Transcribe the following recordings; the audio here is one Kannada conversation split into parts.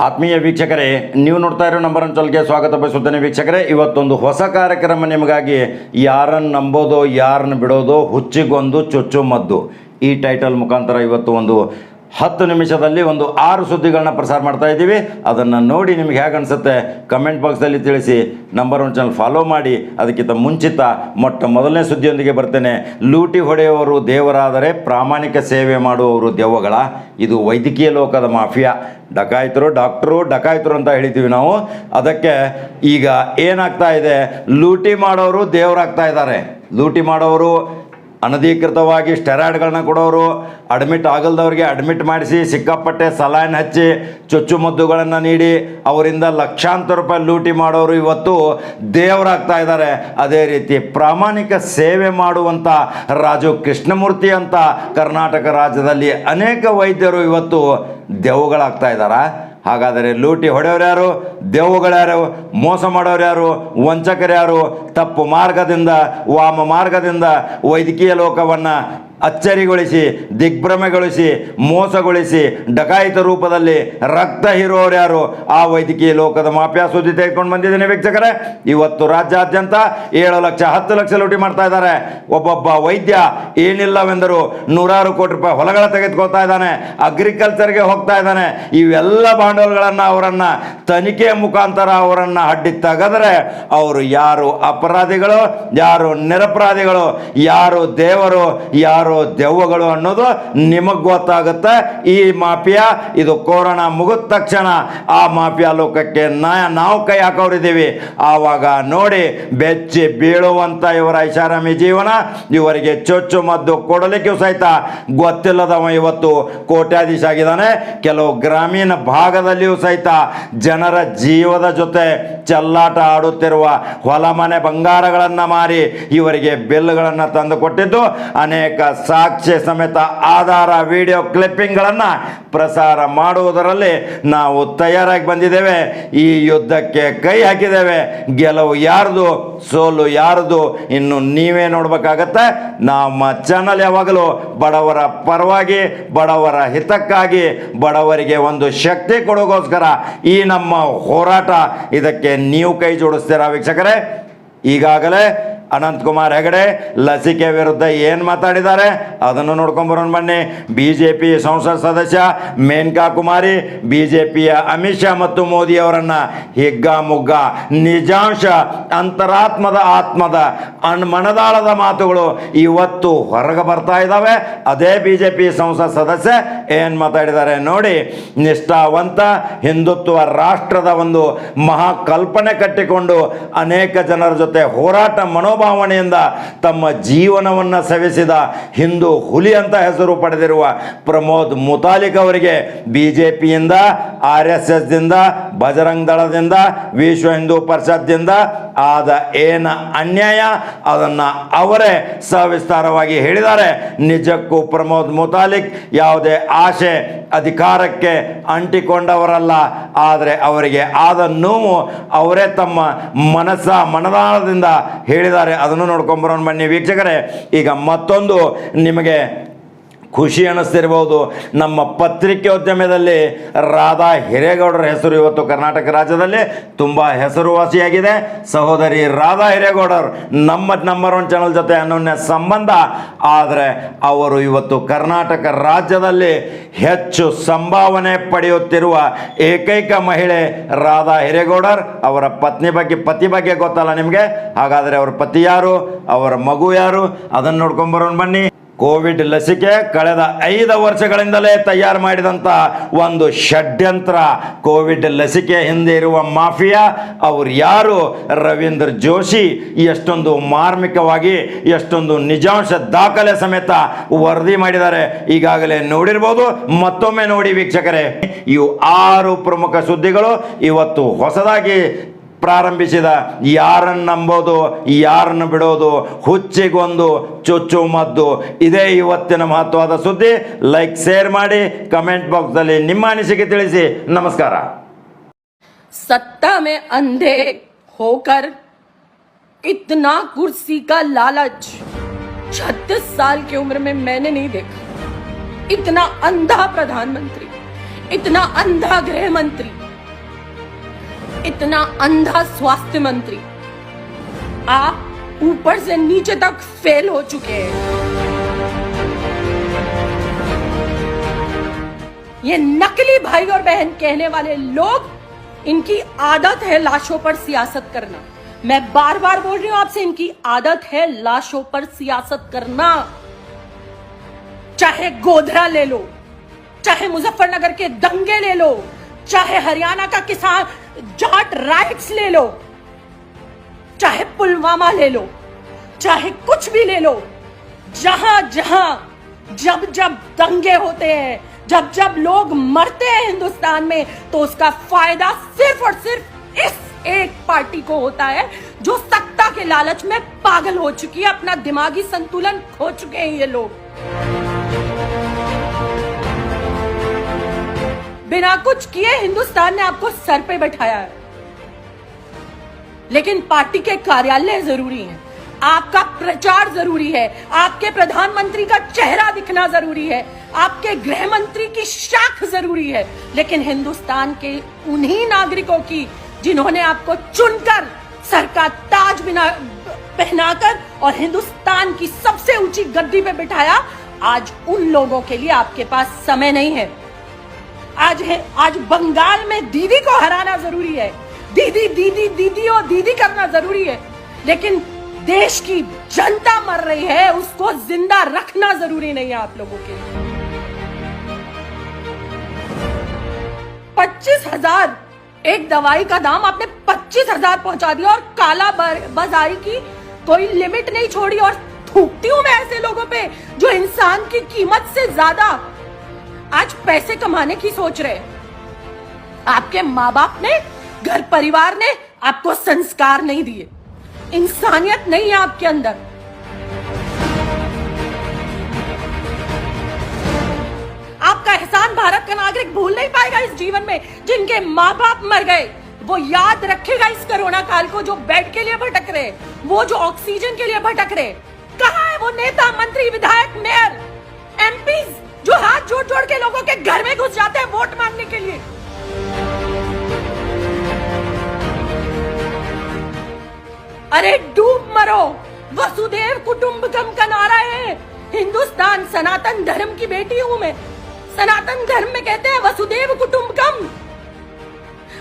ಆತ್ಮೀಯ ವೀಕ್ಷಕರೇ, ನೀವು ನೋಡ್ತಾ ಇರೋ ನಂಬರ್ ಚಾನಲ್ಗೆ ಸ್ವಾಗತ ಬಯಸುತ್ತೇನೆ ವೀಕ್ಷಕರೇ. ಇವತ್ತೊಂದು ಹೊಸ ಕಾರ್ಯಕ್ರಮ ನಿಮಗಾಗಿ ಯಾರನ್ನು ನಂಬೋದು, ಯಾರನ್ನು ಬಿಡೋದು ಹುಚ್ಚಿಗೊಂದು ಚುಚ್ಚು ಮದ್ದು ಈ ಟೈಟಲ್ ಮುಖಾಂತರ ಇವತ್ತು ಒಂದು ಹತ್ತು ನಿಮಿಷದಲ್ಲಿ ಒಂದು ಆರು ಸುದ್ದಿಗಳನ್ನ ಪ್ರಸಾರ ಮಾಡ್ತಾ ಇದ್ದೀವಿ. ಅದನ್ನು ನೋಡಿ ನಿಮ್ಗೆ ಹೇಗೆ ಅನಿಸುತ್ತೆ ಕಮೆಂಟ್ ಬಾಕ್ಸಲ್ಲಿ ತಿಳಿಸಿ. ನಂಬರ್ ಒನ್ ಚಾನಲ್ ಫಾಲೋ ಮಾಡಿ. ಅದಕ್ಕಿಂತ ಮುಂಚಿತ ಮೊಟ್ಟ ಮೊದಲನೇ ಸುದ್ದಿಯೊಂದಿಗೆ ಬರ್ತೇನೆ. ಲೂಟಿ ಹೊಡೆಯುವವರು ದೇವರಾದರೆ ಪ್ರಾಮಾಣಿಕ ಸೇವೆ ಮಾಡುವವರು ದೆವ್ವಗಳ. ಇದು ವೈದ್ಯಕೀಯ ಲೋಕದ ಮಾಫಿಯಾ. ಡಕಾಯಿತರು, ಡಾಕ್ಟ್ರು, ಡಕಾಯಿತರು ಅಂತ ಹೇಳ್ತೀವಿ ನಾವು. ಅದಕ್ಕೆ ಈಗ ಏನಾಗ್ತಾ ಇದೆ? ಲೂಟಿ ಮಾಡೋರು ದೇವರಾಗ್ತಾ ಇದ್ದಾರೆ. ಲೂಟಿ ಮಾಡೋರು ಅನಧಿಕೃತವಾಗಿ ಸ್ಟೆರಾಯ್ಡ್ಗಳನ್ನ ಕೊಡೋರು, ಅಡ್ಮಿಟ್ ಆಗಲ್ದವ್ರಿಗೆ ಅಡ್ಮಿಟ್ ಮಾಡಿಸಿ ಸಿಕ್ಕಾಪಟ್ಟೆ ಸಲಾನ್ ಹಚ್ಚಿ ಚುಚ್ಚುಮದ್ದುಗಳನ್ನು ನೀಡಿ ಅವರಿಂದ ಲಕ್ಷಾಂತರ ರೂಪಾಯಿ ಲೂಟಿ ಮಾಡೋರು ಇವತ್ತು ದೇವರಾಗ್ತಾ ಇದ್ದಾರೆ. ಅದೇ ರೀತಿ ಪ್ರಾಮಾಣಿಕ ಸೇವೆ ಮಾಡುವಂಥ ರಾಜು ಕೃಷ್ಣಮೂರ್ತಿ ಅಂತ ಕರ್ನಾಟಕ ರಾಜ್ಯದಲ್ಲಿ ಅನೇಕ ವೈದ್ಯರು ಇವತ್ತು ದೆವ್ವಗಳಾಗ್ತಾ ಇದ್ದಾರಾ? ಹಾಗಾದರೆ ಲೂಟಿ ಹೊಡೆಯೋರು ಯಾರು? ದೆವ್ವಗಳ್ಯಾರು ಮೋಸ ಮಾಡೋರು ಯಾರು? ವಂಚಕರು ಯಾರು? ತಪ್ಪು ಮಾರ್ಗದಿಂದ, ವಾಮ ಮಾರ್ಗದಿಂದ ವೈದ್ಯಕೀಯ ಲೋಕವನ್ನು ಅಚ್ಚರಿಗೊಳಿಸಿ, ದಿಗ್ಭ್ರಮೆಗೊಳಿಸಿ, ಮೋಸಗೊಳಿಸಿ, ಡಕಾಯಿತ ರೂಪದಲ್ಲಿ ರಕ್ತ ಹೀರೋರು ಯಾರು? ಆ ವೈದ್ಯಕೀಯ ಲೋಕದ ಮಾಫಿಯಾ ಸುದ್ದಿ ತೆಗೆದುಕೊಂಡು ಬಂದಿದ್ದೇನೆ ವೀಕ್ಷಕರೇ. ಇವತ್ತು ರಾಜ್ಯಾದ್ಯಂತ ಏಳು ಲಕ್ಷ, ಹತ್ತು ಲಕ್ಷ ಲೂಟಿ ಮಾಡ್ತಾ ಇದ್ದಾರೆ. ಒಬ್ಬೊಬ್ಬ ವೈದ್ಯ ಏನಿಲ್ಲವೆಂದರೂ ನೂರಾರು ಕೋಟಿ ರೂಪಾಯಿ ಹೊಲಗಳ ತೆಗೆದುಕೊಳ್ತಾ ಇದ್ದಾನೆ ಅಗ್ರಿಕಲ್ಚರ್ಗೆ ಹೋಗ್ತಾ ಇದ್ದಾನೆ. ಇವೆಲ್ಲ ಬಾಂಡವಲ್ಗಳನ್ನು ಅವರನ್ನು ತನಿಖೆ ಮುಖಾಂತರ ಅವರನ್ನು ಅಡ್ಡಿ ತೆಗೆದರೆ ಅವರು ಯಾರು ಅಪರಾಧಿಗಳು, ಯಾರು ನಿರಪರಾಧಿಗಳು, ಯಾರು ದೇವರು, ಯಾರು ದೆವ್ವಗಳು ಅನ್ನೋದು ನಿಮಗೆ ಗೊತ್ತಾಗುತ್ತೆ. ಈ ಮಾಫಿಯಾ, ಇದು ಕೊರೋನಾ ಮುಗಿದ ತಕ್ಷಣ ಆ ಮಾಫಿಯಾ ಲೋಕಕ್ಕೆ ನಾ, ನಾವು ಕೈ ಹಾಕೋರಿದ್ದೀವಿ. ಆವಾಗ ನೋಡಿ, ಬೆಚ್ಚಿ ಬೀಳುವಂಥ ಇವರ ಐಷಾರಾಮಿ ಜೀವನ, ಇವರಿಗೆ ಚೊಚ್ಚು ಮದ್ದು ಕೊಡಲಿಕ್ಕೆ ಸಹಿತ ಗೊತ್ತಿಲ್ಲದವ ಇವತ್ತು ಕೋಟ್ಯಾಧೀಶ ಆಗಿದ್ದಾನೆ. ಕೆಲವು ಗ್ರಾಮೀಣ ಭಾಗದಲ್ಲಿಯೂ ಸಹಿತ ಜನರ ಜೀವದ ಜೊತೆ ಚೆಲ್ಲಾಟ ಆಡುತ್ತಿರುವ ಹೊಲ ಮನೆ ಬಂಗಾರಗಳನ್ನು ಮಾರಿ ಇವರಿಗೆ ಬಿಲ್ಗಳನ್ನು ತಂದು ಕೊಟ್ಟಿದ್ದು. ಅನೇಕ ಸಾಕ್ಷ್ಯ ಸಮೇತ ಆಧಾರ ವಿಡಿಯೋ ಕ್ಲಿಪ್ಪಿಂಗ್ಗಳನ್ನು ಪ್ರಸಾರ ಮಾಡುವುದರಲ್ಲಿ ನಾವು ತಯಾರಾಗಿ ಬಂದಿದ್ದೇವೆ. ಈ ಯುದ್ಧಕ್ಕೆ ಕೈ ಹಾಕಿದ್ದೇವೆ. ಗೆಲುವು ಯಾರ್ದು, ಸೋಲು ಯಾರ್ದು, ಇನ್ನು ನೀವೇ ನೋಡಬೇಕಾಗತ್ತೆ. ನಮ್ಮ ಚಾನಲ್ ಯಾವಾಗಲೂ ಬಡವರ ಪರವಾಗಿ, ಬಡವರ ಹಿತಕ್ಕಾಗಿ, ಬಡವರಿಗೆ ಒಂದು ಶಕ್ತಿ ಕೊಡೋಗೋಸ್ಕರ ಈ ನಮ್ಮ ಹೋರಾಟ. ಇದಕ್ಕೆ ನೀವು ಕೈ ಜೋಡಿಸ್ತೀರಾ ವೀಕ್ಷಕರೇ? ಈಗಾಗಲೇ ಅನಂತಕುಮಾರ್ ಹೆಗಡೆ, ಲಸಿಕೆ ವಿರುದ್ಧ ಏನು ಮಾತಾಡಿದ್ದಾರೆ? ಅದನ್ನು ನೋಡ್ಕೊಂಬರೋಣ ಬನ್ನಿ. ಬಿ ಜೆ ಪಿ ಸದಸ್ಯ ಮೇನಕಾ ಕುಮಾರಿ ಬಿ ಜೆ ಪಿಯ ಅಮಿತ್ ಶಾ ಮತ್ತು ಮೋದಿ ಅವರನ್ನು ಹಿಗ್ಗಾಮುಗ್ಗ, ನಿಜಾಂಶ, ಅಂತರಾತ್ಮದ ಆತ್ಮದ ಅನ್, ಮನದಾಳದ ಮಾತುಗಳು ಇವತ್ತು ಹೊರಗೆ ಬರ್ತಾ ಇದ್ದಾವೆ ಅದೇ ಬಿ ಜೆ ಪಿ ಸಂಸತ್ ಸದಸ್ಯ ಏನು ಮಾತಾಡಿದ್ದಾರೆ ನೋಡಿ. ನಿಷ್ಠಾವಂತ ಹಿಂದುತ್ವ ರಾಷ್ಟ್ರದ ಒಂದು ಮಹಾಕಲ್ಪನೆ ಕಟ್ಟಿಕೊಂಡು ಅನೇಕ ಜನರ ಜೊತೆ ಹೋರಾಟ ಮನೋಭಾವನೆಯಿಂದ ತಮ್ಮ ಜೀವನವನ್ನು ಸವೆಸಿದ ಹಿಂದೂ ಹುಲಿ ಅಂತ ಹೆಸರು ಪಡೆದಿರುವ ಪ್ರಮೋದ್ ಮುತಾಲಿಕ್ ಅವರಿಗೆ ಬಿ ಜೆ ಪಿಯಿಂದ ಆರ್ ಎಸ್ ಎಸ್ದಿಂದ, ಬಜರಂಗ್ ದಳದಿಂದ, ವಿಶ್ವ ಹಿಂದೂ ಪರಿಷತ್ದಿಂದ ಆದ ಏನ ಅನ್ಯಾಯ ಅದನ್ನು ಅವರೇ ಸವಿಸ್ತಾರವಾಗಿ ಹೇಳಿದ್ದಾರೆ. ನಿಜಕ್ಕೂ ಪ್ರಮೋದ್ ಮುತಾಲಿಕ್ ಯಾವುದೇ ಆಶೆ ಅಧಿಕಾರಕ್ಕೆ ಅಂಟಿಕೊಂಡವರಲ್ಲ. ಆದರೆ ಅವರಿಗೆ ಆದ ನೋವು ಅವರೇ ತಮ್ಮ ಮನಸ್ಸ ಮನದಾನದಿಂದ ಹೇಳಿದ್ದಾರೆ. ಅದನ್ನು ನೋಡ್ಕೊಂಬರೋಣ ಬನ್ನಿ ವೀಕ್ಷಕರೇ. ಈಗ ಮತ್ತೊಂದು ನಿಮಗೆ ಖುಷಿ ಅನ್ನಿಸ್ತಿರ್ಬೋದು ನಮ್ಮ ಪತ್ರಿಕೋದ್ಯಮದಲ್ಲಿ ರಾಧಾ ಹಿರೇಗೌಡರ ಹೆಸರು ಇವತ್ತು ಕರ್ನಾಟಕ ರಾಜ್ಯದಲ್ಲಿ ತುಂಬ ಹೆಸರುವಾಸಿಯಾಗಿದೆ. ಸಹೋದರಿ ರಾಧಾ ಹಿರೇಗೌಡರು ನಮ್ಮ ನಂಬರ್ ಒನ್ ಚಾನಲ್ ಜೊತೆ ಅನನ್ಯ ಸಂಬಂಧ. ಆದರೆ ಅವರು ಇವತ್ತು ಕರ್ನಾಟಕ ರಾಜ್ಯದಲ್ಲಿ ಹೆಚ್ಚು ಸಂಭಾವನೆ ಪಡೆಯುತ್ತಿರುವ ಏಕೈಕ ಮಹಿಳೆ ರಾಧಾ ಹಿರೇಗೌಡರ್. ಅವರ ಪತ್ನಿ ಬಗ್ಗೆ, ಪತಿ ಬಗ್ಗೆ ಗೊತ್ತಲ್ಲ ನಿಮಗೆ. ಹಾಗಾದರೆ ಅವರ ಪತಿ ಯಾರು? ಅವರ ಮಗು ಯಾರು? ಅದನ್ನು ನೋಡ್ಕೊಂಬರೋಣ ಬನ್ನಿ. ಕೋವಿಡ್ ಲಸಿಕೆ ಕಳೆದ ಐದು ವರ್ಷಗಳಿಂದಲೇ ತಯಾರು ಮಾಡಿದಂಥ ಒಂದು ಷಡ್ಯಂತ್ರ. ಕೋವಿಡ್ ಲಸಿಕೆ ಹಿಂದೆ ಇರುವ ಮಾಫಿಯಾ. ಅವ್ರು ಯಾರು? ರವೀಂದ್ರ ಜೋಶಿ. ಎಷ್ಟೊಂದು ಮಾರ್ಮಿಕವಾಗಿ, ಎಷ್ಟೊಂದು ನಿಜಾಂಶ ದಾಖಲೆ ಸಮೇತ ವರದಿ ಮಾಡಿದ್ದಾರೆ. ಈಗಾಗಲೇ ನೋಡಿರ್ಬೋದು. ಮತ್ತೊಮ್ಮೆ ನೋಡಿ ವೀಕ್ಷಕರೇ. ಇವು ಆರು ಪ್ರಮುಖ ಸುದ್ದಿಗಳು. ಇವತ್ತು ಹೊಸದಾಗಿ ಪ್ರಾರಂಭಿಸಿದ ಯಾರನ್ನು ನಂಬೋದು ಯಾರನ್ನು ಬಿಡೋದು ಹುಚ್ಚಿಗೊಂದು ಚುಚ್ಚು ಮದ್ದು ಇದೇ ಇವತ್ತಿನ ಮಹತ್ವದ ಸುದ್ದಿ ಲೈಕ್ ಶೇರ್ ಮಾಡಿ ಕಮೆಂಟ್ ಬಾಕ್ಸಲ್ಲಿ ನಿಮ್ಮ ಅನಿಸಿಕೆ ತಿಳಿಸಿ ನಮಸ್ಕಾರ सत्ता में अंधे होकर इतना कुर्सी का लालच छत्तीस साल की उम्र में मैंने नहीं देखा इतना अंधा प्रधानमंत्री इतना अंधा गृह मंत्री इतना अंधा स्वास्थ्य मंत्री। आप ऊपर से नीचे तक फेल हो चुके हैं। ये नकली भाई और बहन कहने वाले लोग, इनकी आदत है लाशों पर सियासत करना। मैं बार बार बोल रही हूँ आपसे, इनकी आदत है लाशों पर सियासत करना। चाहे गोधरा ले लो, चाहे मुजफ्फरनगर के दंगे ले लो, चाहे हरियाणा का किसान जाट राइट्स ले लो। चाहे पुलवामा ले लो, चाहे कुछ भी ले लो, जहाँ जहाँ जब जब दंगे होते हैं, जब जब लोग मरते हैं हिंदुस्तान में तो उसका फ़ायदा सिर्फ़ और सिर्फ़ इस एक पार्टी को होता है, जो सत्ता के लालच में पागल हो चुकी है, अपना दिमागी संतुलन खो चुके हैं ये लोग। बिना कुछ किए हिंदुस्तान ने आपको सर पे बैठाया है। लेकिन पार्टी के कार्यालय ज़रूरी हैं। आपका प्रचार ज़रूरी है। आपके प्रधानमंत्री का चेहरा दिखना ज़रूरी है। आपके गृह मंत्री की शाख ज़रूरी है। लेकिन हिंदुस्तान के उन्हीं नागरिकों की जिन्होंने आपको चुनकर सर का ताज बिना पहनाकर और हिंदुस्तान की सबसे ऊँची गद्दी पे बिठाया, आज उन लोगों के लिए आपके पास समय नहीं है। आज है, आज बंगाल में दीदी को हराना ज़रूरी है। दीदी दीदी दीदी और दीदी करना ज़रूरी है। लेकिन देश की जनता मर रही है, उसको ज़िंदा रखना ज़रूरी नहीं है आप लोगों के लिए। पच्चीस हज़ार, एक दवाई का दाम आपने पच्चीस हज़ार पहुँचा दिया और काला बाजारी की कोई लिमिट नहीं छोड़ी और थूकती हूँ मैं ऐसे लोगों पे जो इंसान की कीमत से ज़्यादा आज पैसे कमाने की सोच रहे आपके माँ बाप ने, घर परिवार ने आपको संस्कार नहीं दिए। इंसानियत नहीं है आपके अंदर। आपका एहसान भारत का नागरिक भूल नहीं पाएगा इस जीवन में, जिनके माँ बाप मर गए। वो याद रखेगा इस कोरोना काल को जो बेड के लिए भटक रहे वो जो ऑक्सीजन के लिए भटक रहे कहा है वो नेता, मंत्री, विधायक, मेयर एमपी जो हाथ जोड़ जोड़ के लोगों के घर में घुस जाते हैं वोट मांगने के लिए। अरे डूब मरो। वसुदेव कुटुंबकम का नारा है। हिंदुस्तान सनातन धर्म की बेटी हूँ मैं। सनातन धर्म में कहते हैं वसुदेव कुटुंबकम।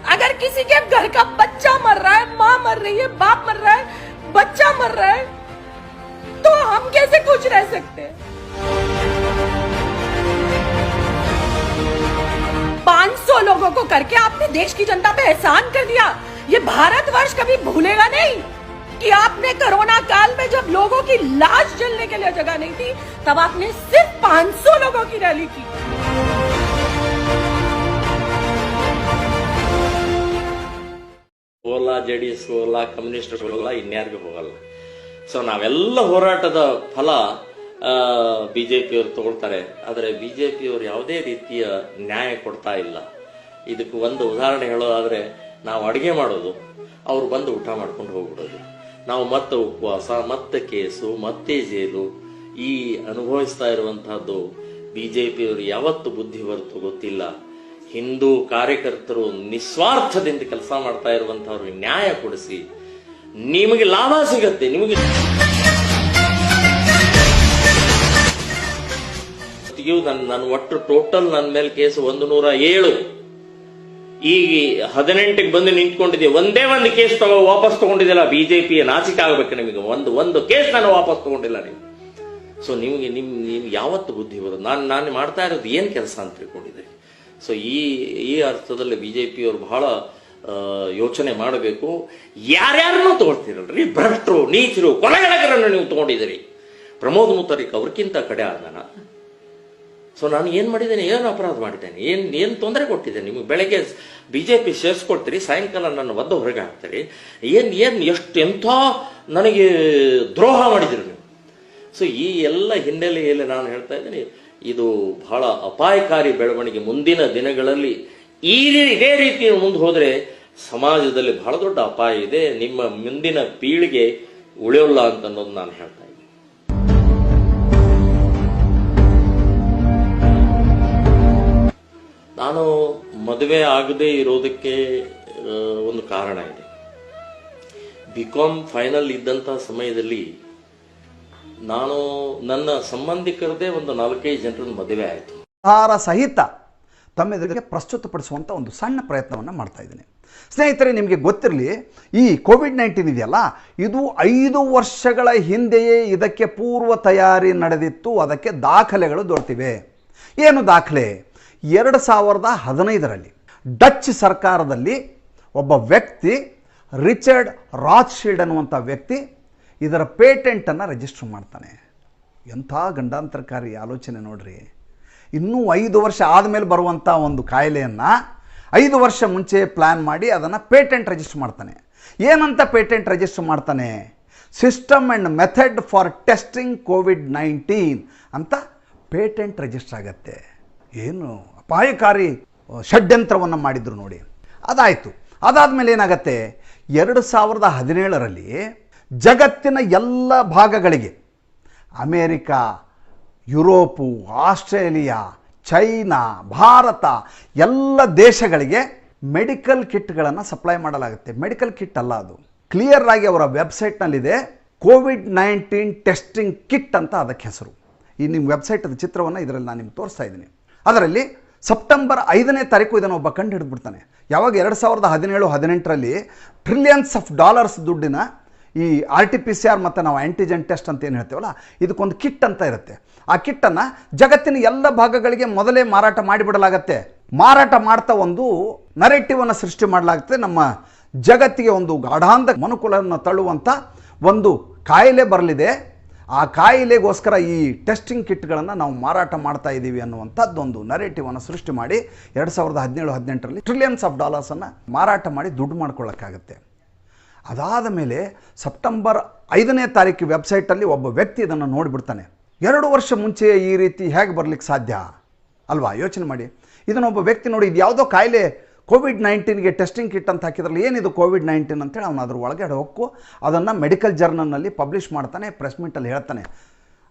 अगर किसी के घर का बच्चा मर रहा है, माँ मर रही है, बाप मर रहा है, बच्चा मर रहा है तो हम कैसे खुश रह सकते हैं? 500 लोगों को करके आपने देश की जनता पे एहसान कर दिया ये भारतवर्ष कभी भूलेगा नहीं कि आपने कोरोना काल में जब लोगों की लाश जलने के लिए जगह नहीं थी तब आपने सिर्फ 500 लोगों की रैली की ಹೋಗಲ್ಲ ಜೆ ಡಿ ಎಸ್ ಹೋಗಲ್ಲ ಕಮ್ಯುನಿಸ್ಟ್ ಹೋಗಲ್ಲ ಇನ್ಯಾರಿಗೂ ಹೋಗಲ್ಲ ಸೊ ನಾವೆಲ್ಲ ಹೋರಾಟದ ಫಲ ಬಿಜೆಪಿಯವರು ತಗೊಳ್ತಾರೆ. ಆದರೆ ಬಿಜೆಪಿಯವರು ಯಾವುದೇ ರೀತಿಯ ನ್ಯಾಯ ಕೊಡ್ತಾ ಇಲ್ಲ. ಇದಕ್ಕೆ ಒಂದು ಉದಾಹರಣೆ ಹೇಳೋದಾದರೆ, ನಾವು ಅಡುಗೆ ಮಾಡೋದು, ಅವ್ರು ಬಂದು ಊಟ ಮಾಡ್ಕೊಂಡು ಹೋಗ್ಬಿಡೋದು. ನಾವು ಮತ್ತೆ ಉಪವಾಸ, ಮತ್ತೆ ಕೇಸು, ಮತ್ತೆ ಜೈಲು, ಈ ಅನುಭವಿಸ್ತಾ ಇರುವಂತಹದ್ದು ಬಿಜೆಪಿಯವರು ಯಾವತ್ತು ಬುದ್ಧಿ ಹೊರತು ಗೊತ್ತಿಲ್ಲ. ಹಿಂದೂ ಕಾರ್ಯಕರ್ತರು ನಿಸ್ವಾರ್ಥದಿಂದ ಕೆಲಸ ಮಾಡ್ತಾ ಇರುವಂತಹವ್ರಿಗೆ ನ್ಯಾಯ ಕೊಡಿಸಿ, ನಿಮಗೆ ಲಾಭ ಸಿಗತ್ತೆ, ನಿಮಗೆ ಇವತ್ತಿಗೂ ನನ್ನ ನನ್ನ ಒಟ್ಟು ಟೋಟಲ್ ನನ್ನ ಮೇಲೆ ಕೇಸ್ ಒಂದು ನೂರ ಏಳು ಈಗ ಹದಿನೆಂಟಿಗೆ ಬಂದು ನಿಂತ್ಕೊಂಡಿದ್ದೆ. ಒಂದೇ ಒಂದು ಕೇಸ್ ತಗೋ, ವಾಪಸ್ ತಗೊಂಡಿದ್ದಿಲ್ಲ ಬಿಜೆಪಿ ನಾಚಿಕೆ ಆಗ್ಬೇಕು ನಿಮಗೆ. ಒಂದು ಒಂದು ಕೇಸ್ ನಾನು ವಾಪಸ್ ತಗೊಂಡಿಲ್ಲ ನೀವು. ಸೊ ನಿಮಗೆ ನಿಮ್ ನಿಮ್ಗೆ ಯಾವತ್ತು ಬುದ್ಧಿ ಬರೋದು? ನಾನು ನಾನು ಮಾಡ್ತಾ ಇರೋದು ಏನು ಕೆಲಸ ಅಂತ ತಿಳ್ಕೊಂಡಿದ್ದೆ. ಸೊ ಈ ಈ ಅರ್ಥದಲ್ಲಿ ಬಿ ಜೆ ಪಿಯವರು ಬಹಳ ಯೋಚನೆ ಮಾಡಬೇಕು. ಯಾರ್ಯಾರನ್ನೂ ತಗೊಳ್ತಿರಲ್ರಿ. ಭ್ರಷ್ಟರು ನೀಚರು ಕೊಲೆಗಳಗರನ್ನು ನೀವು ತಗೊಂಡಿದ್ದೀರಿ. ಪ್ರಮೋದ್ ಮುತರಿಕ್ ಅವ್ರಿಗಿಂತ ಕಡೆ ಆದನ ಸೊ ನಾನು ಏನು ಮಾಡಿದ್ದೇನೆ? ಏನು ಅಪರಾಧ ಮಾಡಿದ್ದೇನೆ. ಏನು ಏನು ತೊಂದರೆ ಕೊಟ್ಟಿದ್ದೇನೆ? ನಿಮಗೆ ಬೆಳಗ್ಗೆ ಬಿ ಜೆ ಪಿ ಸೇರಿಸ್ಕೊಡ್ತೀರಿ ಸಾಯಂಕಾಲ ನನ್ನ ಒದ್ದು ಹೊರಗೆ ಹಾಕ್ತೀರಿ. ಏನು ಏನು ಎಷ್ಟು ಎಂಥ ನನಗೆ ದ್ರೋಹ ಮಾಡಿದಿರಿ ನೀವು? ಸೊ ಈ ಎಲ್ಲ ಹಿನ್ನೆಲೆಯಲ್ಲಿ ನಾನು ಹೇಳ್ತಾ ಇದ್ದೀನಿ, ಇದು ಬಹಳ ಅಪಾಯಕಾರಿ ಬೆಳವಣಿಗೆ. ಮುಂದಿನ ದಿನಗಳಲ್ಲಿ ಈ ಇದೇ ರೀತಿ ಮುಂದೆ ಹೋದರೆ ಸಮಾಜದಲ್ಲಿ ಬಹಳ ದೊಡ್ಡ ಅಪಾಯ ಇದೆ. ನಿಮ್ಮ ಮುಂದಿನ ಪೀಳಿಗೆ ಉಳಿಯೋಲ್ಲ ಅಂತ ಅನ್ನೋದು ನಾನು ಹೇಳ್ತಾ ನಾನು ಮದುವೆ ಆಗದೇ ಇರೋದಕ್ಕೆ ಒಂದು ಕಾರಣ ಇದೆ. ಬಿ ಕಾಮ್ ಫೈನಲ್ ಇದ್ದಂಥ ಸಮಯದಲ್ಲಿ ನಾನು ನನ್ನ ಸಂಬಂಧಿಕರದೇ ಒಂದು ನಾಲ್ಕೈದು ಜನರನ್ನು ಮದುವೆ ಆಯಿತು. ಆಹಾರ ಸಹಿತ ತಮ್ಮೆದುರಿಗೆ ಪ್ರಸ್ತುತಪಡಿಸುವಂಥ ಒಂದು ಸಣ್ಣ ಪ್ರಯತ್ನವನ್ನು ಮಾಡ್ತಾ ಇದ್ದೀನಿ. ಸ್ನೇಹಿತರೆ, ನಿಮಗೆ ಗೊತ್ತಿರಲಿ, ಈ ಕೋವಿಡ್ ನೈನ್ಟೀನ್ ಇದೆಯಲ್ಲ, ಇದು ಐದು ವರ್ಷಗಳ ಹಿಂದೆಯೇ ಇದಕ್ಕೆ ಪೂರ್ವ ತಯಾರಿ ನಡೆದಿತ್ತು, ಅದಕ್ಕೆ ದಾಖಲೆಗಳು ದೊರೆತಿವೆ. ಏನು ದಾಖಲೆ? ಎರಡು ಸಾವಿರದ ಹದಿನೈದರಲ್ಲಿ ಡಚ್ ಸರ್ಕಾರದಲ್ಲಿ ಒಬ್ಬ ವ್ಯಕ್ತಿ, ರಿಚರ್ಡ್ ರಾತ್ಶೀಲ್ಡ್ ಅನ್ನುವಂಥ ವ್ಯಕ್ತಿ ಇದರ ಪೇಟೆಂಟನ್ನು ರಿಜಿಸ್ಟರ್ ಮಾಡ್ತಾನೆ. ಎಂಥ ಗಂಡಾಂತರಕಾರಿ ಆಲೋಚನೆ ನೋಡ್ರಿ. ಇನ್ನೂ ಐದು ವರ್ಷ ಆದಮೇಲೆ ಬರುವಂಥ ಒಂದು ಕಾಯಿಲೆಯನ್ನು ಐದು ವರ್ಷ ಮುಂಚೆ ಪ್ಲ್ಯಾನ್ ಮಾಡಿ ಅದನ್ನು ಪೇಟೆಂಟ್ ರಿಜಿಸ್ಟರ್ ಮಾಡ್ತಾನೆ. ಏನಂತ ಪೇಟೆಂಟ್ ರಿಜಿಸ್ಟರ್ ಮಾಡ್ತಾನೆ? System and method for testing COVID nineteen ಅಂತ ಪೇಟೆಂಟ್ ರಿಜಿಸ್ಟರ್ ಆಗತ್ತೆ. ಏನು? ಅಪಾಯಕಾರಿ ಷಡ್ಯಂತ್ರವನ್ನು ಮಾಡಿದ್ರು ನೋಡಿ. ಅದಾಯಿತು. ಅದಾದಮೇಲೆ ಏನಾಗತ್ತೆ? ಎರಡು ಸಾವಿರದ ಹದಿನೇಳರಲ್ಲಿ ಜಗತ್ತಿನ ಎಲ್ಲ ಭಾಗಗಳಿಗೆ, America, Europe, Australia, China, Bharat, ಎಲ್ಲ ದೇಶಗಳಿಗೆ ಮೆಡಿಕಲ್ ಕಿಟ್ಗಳನ್ನು ಸಪ್ಲೈ ಮಾಡಲಾಗುತ್ತೆ. ಮೆಡಿಕಲ್ ಕಿಟ್ ಅಲ್ಲ ಅದು. ಕ್ಲಿಯರ್ ಆಗಿ ಅವರ ವೆಬ್ಸೈಟ್ನಲ್ಲಿದೆ, ಕೋವಿಡ್ ನೈನ್ಟೀನ್ ಟೆಸ್ಟಿಂಗ್ ಕಿಟ್ ಅಂತ ಅದಕ್ಕೆ ಹೆಸರು. ಈ ನಿಮ್ಮ ವೆಬ್ಸೈಟ್ ಚಿತ್ರವನ್ನು ಇದರಲ್ಲಿ ನಾನು ನಿಮ್ಗೆ ತೋರಿಸ್ತಾ ಇದ್ದೀನಿ. ಅದರಲ್ಲಿ ಸೆಪ್ಟೆಂಬರ್ ಐದನೇ ತಾರೀಕು ಇದನ್ನು ಒಬ್ಬ ಕಂಡು ಹಿಡಿದ್ಬಿಡ್ತಾನೆ. ಯಾವಾಗ ಎರಡು ಸಾವಿರದ ಹದಿನೇಳು, ಹದಿನೆಂಟರಲ್ಲಿ ಟ್ರಿಲಿಯನ್ಸ್ ಆಫ್ ಡಾಲರ್ಸ್ ದುಡ್ಡಿನ ಈ R T P C R ಮತ್ತು ನಾವು ಆ್ಯಂಟಿಜೆನ್ ಟೆಸ್ಟ್ ಅಂತ ಏನು ಹೇಳ್ತೇವಲ್ಲ, ಇದಕ್ಕೊಂದು ಕಿಟ್ ಅಂತ ಇರುತ್ತೆ. ಆ ಕಿಟ್ಟನ್ನು ಜಗತ್ತಿನ ಎಲ್ಲ ಭಾಗಗಳಿಗೆ ಮೊದಲೇ ಮಾರಾಟ ಮಾಡಿಬಿಡಲಾಗತ್ತೆ. ಮಾರಾಟ ಮಾಡ್ತಾ ಒಂದು ನರೇಟಿವನ್ನು ಸೃಷ್ಟಿ ಮಾಡಲಾಗುತ್ತೆ. ನಮ್ಮ ಜಗತ್ತಿಗೆ ಒಂದು ಗಾಢಾಂಧ ಮನುಕುಲವನ್ನು ತಳ್ಳುವಂಥ ಒಂದು ಕಾಯಿಲೆ ಬರಲಿದೆ. ಆ ಕಾಯಿಲೆಗೋಸ್ಕರ ಈ ಟೆಸ್ಟಿಂಗ್ ಕಿಟ್ಗಳನ್ನು ನಾವು ಮಾರಾಟ ಮಾಡ್ತಾ ಇದ್ದೀವಿ ಅನ್ನುವಂಥದ್ದೊಂದು ನರೇಟಿವನ್ನು ಸೃಷ್ಟಿ ಮಾಡಿ ಎರಡು ಸಾವಿರದ ಹದಿನೇಳು, ಹದಿನೆಂಟರಲ್ಲಿ ಟ್ರಿಲಿಯನ್ಸ್ ಆಫ್ ಡಾಲರ್ಸನ್ನು ಮಾರಾಟ ಮಾಡಿ ದುಡ್ಡು ಮಾಡ್ಕೊಳ್ಳೋಕ್ಕಾಗತ್ತೆ. ಅದಾದ ಮೇಲೆ ಸೆಪ್ಟೆಂಬರ್ ಐದನೇ ತಾರೀಕು ವೆಬ್ಸೈಟಲ್ಲಿ ಒಬ್ಬ ವ್ಯಕ್ತಿ ಇದನ್ನು ನೋಡಿಬಿಡ್ತಾನೆ. ಎರಡು ವರ್ಷ ಮುಂಚೆ ಈ ರೀತಿ ಹೇಗೆ ಬರಲಿಕ್ಕೆ ಸಾಧ್ಯ? ಅಲ್ವಾ? ಯೋಚನೆ ಮಾಡಿ. ಇದನ್ನು ಒಬ್ಬ ವ್ಯಕ್ತಿ ನೋಡಿ ಇದು ಯಾವುದೋ ಕಾಯಿಲೆ ಕೋವಿಡ್ ನೈನ್ಟೀನ್ಗೆ ಟೆಸ್ಟಿಂಗ್ ಕಿಟ್ ಅಂತ ಹಾಕಿದ್ರಲ್ಲಿ ಏನಿದು ಕೋವಿಡ್ ನೈನ್ಟೀನ್ ಅಂತೇಳಿ ಅವನು ಅದ್ರ ಒಳಗಡೆ ಹೊಕ್ಕು ಅದನ್ನು ಮೆಡಿಕಲ್ ಜರ್ನಲ್ನಲ್ಲಿ ಪಬ್ಲಿಷ್ ಮಾಡ್ತಾನೆ ಪ್ರೆಸ್ ಮೀಟಲ್ಲಿ ಹೇಳ್ತಾನೆ.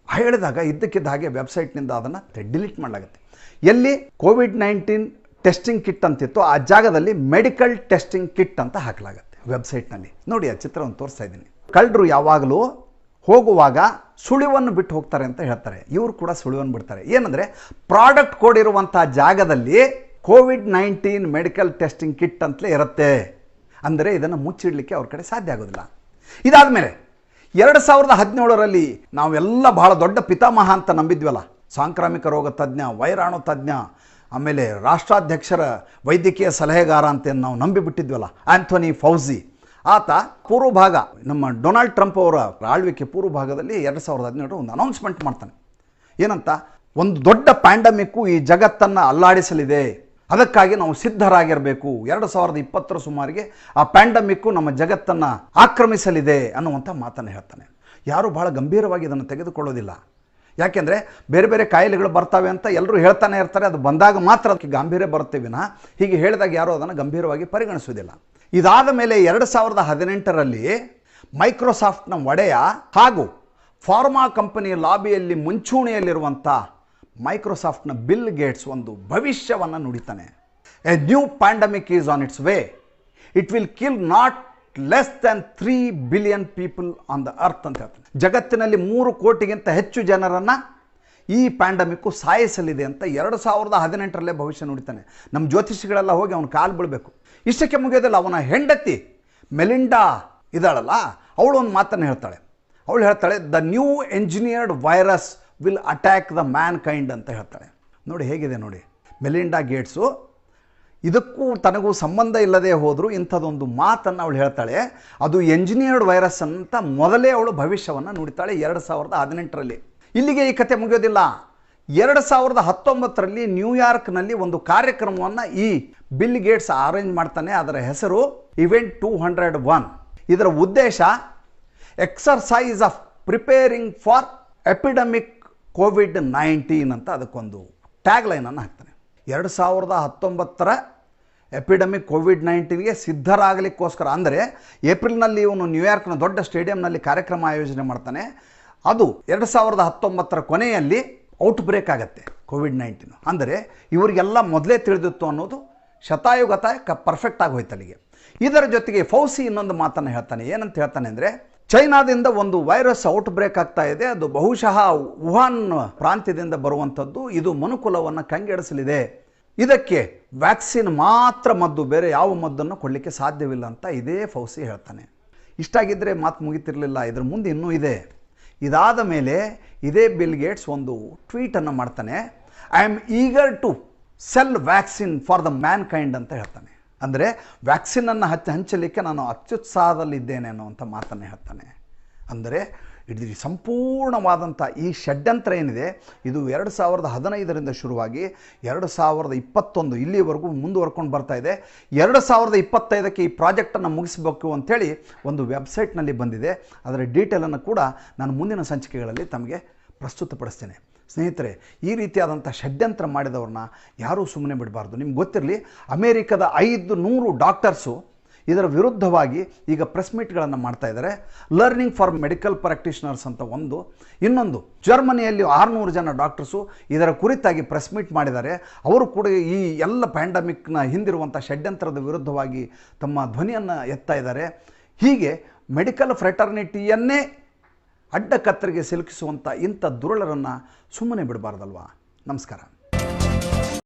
ಹೇಳಿದಾಗ ಇದ್ದಕ್ಕಿದ್ದ ಹಾಗೆ ವೆಬ್ಸೈಟ್ನಿಂದ ಅದನ್ನು ಡಿಲೀಟ್ ಮಾಡಲಾಗುತ್ತೆ. ಎಲ್ಲಿ ಕೋವಿಡ್ ನೈನ್ಟೀನ್ ಟೆಸ್ಟಿಂಗ್ ಕಿಟ್ ಅಂತಿತ್ತು ಆ ಜಾಗದಲ್ಲಿ ಮೆಡಿಕಲ್ ಟೆಸ್ಟಿಂಗ್ ಕಿಟ್ ಅಂತ ಹಾಕಲಾಗುತ್ತೆ ವೆಬ್ಸೈಟ್ನಲ್ಲಿ ನೋಡಿ ಆ ಚಿತ್ರವನ್ನು ತೋರಿಸ್ತಾ ಇದ್ದೀನಿ. ಕಳ್ಳರು ಯಾವಾಗಲೂ ಹೋಗುವಾಗ ಸುಳಿವನ್ನು ಬಿಟ್ಟು ಹೋಗ್ತಾರೆ ಅಂತ ಹೇಳ್ತಾರೆ. ಇವರು ಕೂಡ ಸುಳಿವನ್ನು ಬಿಡ್ತಾರೆ. ಏನಂದರೆ ಪ್ರಾಡಕ್ಟ್ ಕೋಡ್ ಇರುವಂಥ ಜಾಗದಲ್ಲಿ COVID nineteen medical testing kit ಅಂತಲೇ ಇರುತ್ತೆ. ಅಂದರೆ ಇದನ್ನು ಮುಚ್ಚಿಡಲಿಕ್ಕೆ ಅವ್ರ ಕಡೆ ಸಾಧ್ಯ ಆಗೋದಿಲ್ಲ. ಇದಾದ ಮೇಲೆ ಎರಡು ಸಾವಿರದ ಹದಿನೇಳರಲ್ಲಿ ನಾವೆಲ್ಲ ಬಹಳ ದೊಡ್ಡ ಪಿತಾಮಹ ಅಂತ ನಂಬಿದ್ವಲ್ಲ. ಸಾಂಕ್ರಾಮಿಕ ರೋಗ ತಜ್ಞ, ವೈರಾಣು ತಜ್ಞ, ಆಮೇಲೆ ರಾಷ್ಟ್ರಾಧ್ಯಕ್ಷರ ವೈದ್ಯಕೀಯ ಸಲಹೆಗಾರ ಅಂತ ನಾವು ನಂಬಿಬಿಟ್ಟಿದ್ವಲ್ಲ, ಆಂಥೋನಿ ಫೌಜಿ ಆತ ಪೂರ್ವ ಭಾಗ ನಮ್ಮ ಡೊನಾಲ್ಡ್ ಟ್ರಂಪ್ ಅವರ ಆಳ್ವಿಕೆ ಪೂರ್ವ ಭಾಗದಲ್ಲಿ ಎರಡು ಸಾವಿರದ ಹದಿನೇಳು ಒಂದು ಅನೌನ್ಸ್ಮೆಂಟ್ ಮಾಡ್ತಾನೆ. ಏನಂತ? ಒಂದು ದೊಡ್ಡ ಪ್ಯಾಂಡಮಿಕ್ಕು ಈ ಜಗತ್ತನ್ನು ಅಲ್ಲಾಡಿಸಲಿದೆ. ಅದಕ್ಕಾಗಿ ನಾವು ಸಿದ್ಧರಾಗಿರಬೇಕು. ಎರಡು ಸಾವಿರದ ಇಪ್ಪತ್ತರ ಸುಮಾರಿಗೆ ಆ ಪ್ಯಾಂಡಮಿಕ್ಕು ನಮ್ಮ ಜಗತ್ತನ್ನು ಆಕ್ರಮಿಸಲಿದೆ ಅನ್ನುವಂಥ ಮಾತನ್ನು ಹೇಳ್ತಾನೆ. ಯಾರು ಬಹಳ ಗಂಭೀರವಾಗಿ ಇದನ್ನು ತೆಗೆದುಕೊಳ್ಳೋದಿಲ್ಲ. ಯಾಕೆಂದರೆ ಬೇರೆ ಬೇರೆ ಕಾಯಿಲೆಗಳು ಬರ್ತವೆ ಅಂತ ಎಲ್ಲರೂ ಹೇಳ್ತಾನೆ ಇರ್ತಾರೆ. ಅದು ಬಂದಾಗ ಮಾತ್ರ ಅದಕ್ಕೆ ಗಾಂಭೀರ್ಯ ಬರುತ್ತೆ ವಿನಾ. ಹೀಗೆ ಹೇಳಿದಾಗ ಯಾರೂ ಅದನ್ನು ಗಂಭೀರವಾಗಿ ಪರಿಗಣಿಸುವುದಿಲ್ಲ. ಇದಾದ ಮೇಲೆ ಎರಡು ಸಾವಿರದ ಹದಿನೆಂಟರಲ್ಲಿ ಮೈಕ್ರೋಸಾಫ್ಟ್ನ ಒಡೆಯ ಹಾಗೂ ಫಾರ್ಮಾ ಕಂಪನಿಯ ಲಾಬಿಯಲ್ಲಿ ಮುಂಚೂಣಿಯಲ್ಲಿರುವಂಥ ಮೈಕ್ರೋಸಾಫ್ಟ್ನ ಬಿಲ್ ಗೇಟ್ಸ್ ಒಂದು ಭವಿಷ್ಯವನ್ನು ನುಡಿತಾನೆ. A new pandemic is on its way it will kill not less than three billion people on the earth ಅಂತ ಹೇಳ್ತಾನೆ. ಜಗತ್ತಿನಲ್ಲಿ ಮೂರು ಕೋಟಿಗಿಂತ ಹೆಚ್ಚು ಜನರನ್ನು ಈ ಪ್ಯಾಂಡಮಿಕ್ಕು ಸಾಯಿಸಲಿದೆ ಅಂತ ಎರಡು ಸಾವಿರದ ಹದಿನೆಂಟರಲ್ಲೇ ಭವಿಷ್ಯ ನುಡಿತಾನೆ. ನಮ್ಮ ಜ್ಯೋತಿಷಿಗಳೆಲ್ಲ ಹೋಗಿ ಅವನ ಕಾಲು ಬಿಡಬೇಕು ಇಷ್ಟಕ್ಕೆ ಮುಗಿಯೋದಿಲ್ಲ, ಅವನ ಹೆಂಡತಿ ಮೆಲಿಂಡಾ ಇದ್ದಾಳಲ್ಲ, ಅವಳು ಒಂದು ಮಾತನ್ನು ಹೇಳ್ತಾಳೆ. ಅವಳು ಹೇಳ್ತಾಳೆ the new engineered virus will attack the mankind ಅಂತ ಹೇಳ್ತಾಳೆ. ನೋಡಿ ಹೇಗಿದೆ ನೋಡಿ. ಮೆಲಿಂಡಾ ಗೇಟ್ಸು ಇದಕ್ಕೂ ತನಗೂ ಸಂಬಂಧ ಇಲ್ಲದೆ ಹೋದರೂ ಇಂಥದ್ದೊಂದು ಮಾತನ್ನು ಅವಳು ಹೇಳ್ತಾಳೆ. ಅದು ಎಂಜಿನಿಯರ್ಡ್ ವೈರಸ್ ಅಂತ ಮೊದಲೇ ಅವಳು ಭವಿಷ್ಯವನ್ನು ನುಡಿತಾಳೆ ಎರಡು ಸಾವಿರದ ಹದಿನೆಂಟರಲ್ಲಿ. ಇಲ್ಲಿಗೆ ಈ ಕತೆ ಮುಗಿಯೋದಿಲ್ಲ. ಎರಡು ಸಾವಿರದ ಹತ್ತೊಂಬತ್ತರಲ್ಲಿ ನ್ಯೂಯಾರ್ಕ್ನಲ್ಲಿ ಒಂದು ಕಾರ್ಯಕ್ರಮವನ್ನು ಈ ಬಿಲ್ ಗೇಟ್ಸ್ ಅರೇಂಜ್ ಮಾಡ್ತಾನೆ. ಅದರ ಹೆಸರು ಇವೆಂಟ್ ಟೂ ಹಂಡ್ರೆಡ್ ಒನ್ ಇದರ ಉದ್ದೇಶ exercise of preparing for epidemic COVID nineteen ಅಂತ ಅದಕ್ಕೊಂದು ಟ್ಯಾಗ್ ಲೈನನ್ನು ಹಾಕ್ತಾನೆ. ಎರಡು ಸಾವಿರದ ಹತ್ತೊಂಬತ್ತರ ಎಪಿಡಮಿಕ್ ಕೋವಿಡ್ ನೈನ್ಟೀನ್ಗೆ ಸಿದ್ಧರಾಗಲಿಕ್ಕೋಸ್ಕರ ಅಂದರೆ ಏಪ್ರಿಲ್ನಲ್ಲಿ ಇವನು ನ್ಯೂಯಾರ್ಕ್ನ ದೊಡ್ಡ ಸ್ಟೇಡಿಯಂನಲ್ಲಿ ಕಾರ್ಯಕ್ರಮ ಆಯೋಜನೆ ಮಾಡ್ತಾನೆ. ಅದು ಎರಡು ಸಾವಿರದ ಹತ್ತೊಂಬತ್ತರ ಕೊನೆಯಲ್ಲಿ ಔಟ್ ಬ್ರೇಕ್ ಆಗುತ್ತೆ ಕೋವಿಡ್ ನೈನ್ಟೀನು ಅಂದರೆ ಇವರಿಗೆಲ್ಲ ಮೊದಲೇ ತಿಳಿದಿತ್ತು ಅನ್ನೋದು ಶತಾಯುಗತ ಕ ಪರ್ಫೆಕ್ಟ್ ಆಗಿ ಹೋಯ್ತು ಅಲ್ಲಿಗೆ ಇದರ ಜೊತೆಗೆ ಫೌಸಿ ಇನ್ನೊಂದು ಮಾತನ್ನು ಹೇಳ್ತಾನೆ. ಏನಂತ ಹೇಳ್ತಾನೆ ಅಂದರೆ ಚೈನಾದಿಂದ ಒಂದು ವೈರಸ್ ಔಟ್ ಬ್ರೇಕ್ ಆಗ್ತಾ ಇದೆ. ಅದು ಬಹುಶಃ ವುಹಾನ್ ಪ್ರಾಂತ್ಯದಿಂದ ಬರುವಂಥದ್ದು. ಇದು ಮನುಕುಲವನ್ನು ಕಂಗೆಡಿಸಲಿದೆ. ಇದಕ್ಕೆ ವ್ಯಾಕ್ಸಿನ್ ಮಾತ್ರ ಮದ್ದು, ಬೇರೆ ಯಾವ ಮದ್ದನ್ನು ಕೊಡಲಿಕ್ಕೆ ಸಾಧ್ಯವಿಲ್ಲ ಅಂತ ಇದೇ ಫೌಸಿ ಹೇಳ್ತಾನೆ. ಇಷ್ಟಾಗಿದ್ದರೆ ಮಾತು ಮುಗಿತಿರಲಿಲ್ಲ. ಇದ್ರ ಮುಂದೆ ಇನ್ನೂ ಇದೆ. ಇದಾದ ಮೇಲೆ ಇದೇ ಬಿಲ್ ಗೇಟ್ಸ್ ಒಂದು ಟ್ವೀಟನ್ನು ಮಾಡ್ತಾನೆ. I am eager to sell vaccine for the mankind ಅಂತ ಹೇಳ್ತಾನೆ. ಅಂದರೆ ವ್ಯಾಕ್ಸಿನನ್ನು ಹಚ್ಚ ಹಂಚಲಿಕ್ಕೆ ನಾನು ಅತ್ಯುತ್ಸಾಹದಲ್ಲಿದ್ದೇನೆ ಅನ್ನುವಂಥ ಮಾತನ್ನು ಹೇಳ್ತಾನೆ. ಅಂದರೆ ಇಡೀ ಸಂಪೂರ್ಣವಾದಂಥ ಈ ಷಡ್ಯಂತ್ರ ಏನಿದೆ, ಇದು ಎರಡು ಸಾವಿರದ ಹದಿನೈದರಿಂದ ಶುರುವಾಗಿ ಎರಡು ಸಾವಿರದ ಇಪ್ಪತ್ತೊಂದು ಇಲ್ಲಿವರೆಗೂ ಮುಂದುವರ್ಕೊಂಡು ಬರ್ತಾ ಇದೆ. ಎರಡು ಸಾವಿರದ ಇಪ್ಪತ್ತೈದಕ್ಕೆ ಈ ಪ್ರಾಜೆಕ್ಟನ್ನು ಮುಗಿಸಬೇಕು ಅಂಥೇಳಿ ಒಂದು ವೆಬ್ಸೈಟ್ನಲ್ಲಿ ಬಂದಿದೆ. ಅದರ ಡೀಟೇಲನ್ನು ಕೂಡ ನಾನು ಮುಂದಿನ ಸಂಚಿಕೆಗಳಲ್ಲಿ ತಮಗೆ ಪ್ರಸ್ತುತಪಡಿಸ್ತೇನೆ. ಸ್ನೇಹಿತರೆ, ಈ ರೀತಿಯಾದಂಥ ಷಡ್ಯಂತ್ರ ಮಾಡಿದವ್ರನ್ನ ಯಾರೂ ಸುಮ್ಮನೆ ಬಿಡಬಾರ್ದು. ನಿಮ್ಗೆ ಗೊತ್ತಿರಲಿ, ಅಮೇರಿಕದ ಐದು ನೂರು ಡಾಕ್ಟರ್ಸು ಇದರ ವಿರುದ್ಧವಾಗಿ ಈಗ ಪ್ರೆಸ್ ಮೀಟ್ಗಳನ್ನು ಮಾಡ್ತಾ ಇದ್ದಾರೆ. ಲರ್ನಿಂಗ್ ಫಾರ್ ಮೆಡಿಕಲ್ ಪ್ರಾಕ್ಟೀಷನರ್ಸ್ ಅಂತ ಒಂದು. ಇನ್ನೊಂದು, ಜರ್ಮನಿಯಲ್ಲಿ ಆರುನೂರು ಜನ ಡಾಕ್ಟರ್ಸು ಇದರ ಕುರಿತಾಗಿ ಪ್ರೆಸ್ ಮೀಟ್ ಮಾಡಿದ್ದಾರೆ. ಅವರು ಕೂಡ ಈ ಎಲ್ಲ ಪ್ಯಾಂಡಮಿಕ್ನ ಹಿಂದಿರುವಂಥ ಷಡ್ಯಂತ್ರದ ವಿರುದ್ಧವಾಗಿ ತಮ್ಮ ಧ್ವನಿಯನ್ನು ಎತ್ತಾ ಇದ್ದಾರೆ. ಹೀಗೆ ಮೆಡಿಕಲ್ ಫ್ರೆಟರ್ನಿಟಿಯನ್ನೇ ಅಡ್ಡ ಕತ್ತರಿಗೆ ಸಿಲುಕಿಸುವಂಥ ಇಂಥ ದುರುಳರನ್ನು ಸುಮ್ಮನೆ ಬಿಡಬಾರ್ದಲ್ವಾ? ನಮಸ್ಕಾರ.